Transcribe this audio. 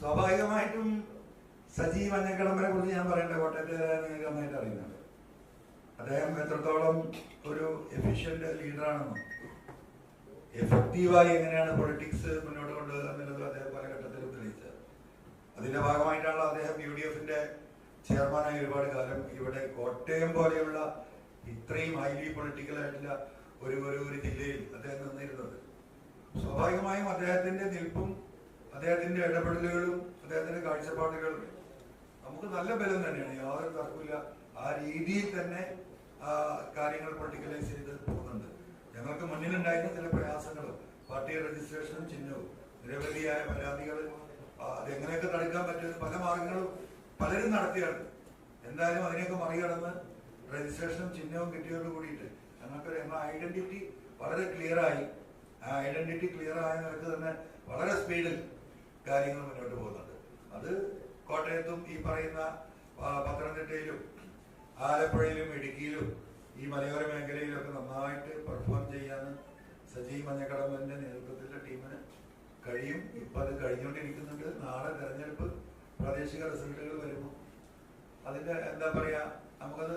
സ്വാഭാവികമായിട്ടും സജീവ മഞ്ഞക്കടമ്പനെ കുറിച്ച് ഞാൻ പറയേണ്ട കോട്ടയത്തുകാരായ നിങ്ങൾക്ക് നന്നായിട്ട് അറിയുന്നുണ്ട്. അദ്ദേഹം എത്രത്തോളം ഒരു എഫിഷ്യന്റ് ലീഡറാണെന്നും എഫക്റ്റീവായി എങ്ങനെയാണ് പൊളിറ്റിക്സ് മുന്നോട്ട് കൊണ്ടുപോകുക എന്നുള്ളത് അദ്ദേഹം പല ഘട്ടത്തിലും തെളിയിച്ചത്. അതിന്റെ ഭാഗമായിട്ടാണല്ലോ അദ്ദേഹം യു ഡി എഫിന്റെ ചെയർമാനായി ഒരുപാട് കാലം ഇവിടെ കോട്ടയം പോലെയുള്ള ഇത്രയും ഹൈലി പൊളിറ്റിക്കൽ ആയിട്ടുള്ള ഒരു ഒരു ജില്ലയിൽ അദ്ദേഹം നിന്നിരുന്നത്. സ്വാഭാവികമായും അദ്ദേഹത്തിന്റെ നിൽപ്പും അദ്ദേഹത്തിന്റെ ഇടപെടലുകളും അദ്ദേഹത്തിന്റെ കാഴ്ചപ്പാടുകളും നമുക്ക് നല്ല ബലം തന്നെയാണ്. യാതൊരു തർക്കമില്ല ആ രീതിയിൽ തന്നെ കാര്യങ്ങൾ പൊളിറ്റിക്കലൈസ് ചെയ്ത് പോകുന്നുണ്ട്. ഞങ്ങൾക്ക് മുന്നിലുണ്ടായിരുന്ന ചില പ്രയാസങ്ങളും പാർട്ടി രജിസ്ട്രേഷനും ചിഹ്നവും നിരവധിയായ പരാതികൾ അതെങ്ങനെയൊക്കെ തടുക്കാൻ പറ്റുന്ന പല മാർഗങ്ങളും പലരും നടത്തിയാണ് എന്തായാലും അതിനെയൊക്കെ മറികടന്ന് രജിസ്ട്രേഷനും ചിഹ്നവും കിട്ടിയതോട് കൂടിയിട്ട് ഞങ്ങൾക്ക് ഞങ്ങളുടെ ഐഡന്റിറ്റി വളരെ ക്ലിയർ ആയി. ആ ഐഡന്റിറ്റി ക്ലിയർ ആയ നിലയ്ക്ക് തന്നെ വളരെ സ്പീഡിൽ കാര്യങ്ങൾ മുന്നോട്ട് പോകുന്നുണ്ട്. അത് കോട്ടയത്തും ഈ പറയുന്ന പത്തനംതിട്ടയിലും ആലപ്പുഴയിലും ഇടുക്കിയിലും ഈ മലയോര മേഖലയിലൊക്കെ നന്നായിട്ട് പെർഫോം ചെയ്യാൻ സജീവ് മഞ്ഞക്കടമ്പന്റെ നേതൃത്വത്തിലുള്ള ടീമിന് കഴിയും. ഇപ്പൊ അത് കഴിഞ്ഞുകൊണ്ടിരിക്കുന്നുണ്ട്. നാളെ തെരഞ്ഞെടുപ്പ് പ്രാദേശിക റിസൾട്ടുകൾ വരുമ്പോൾ അതിന്റെ എന്താ പറയാ സാധിക്കും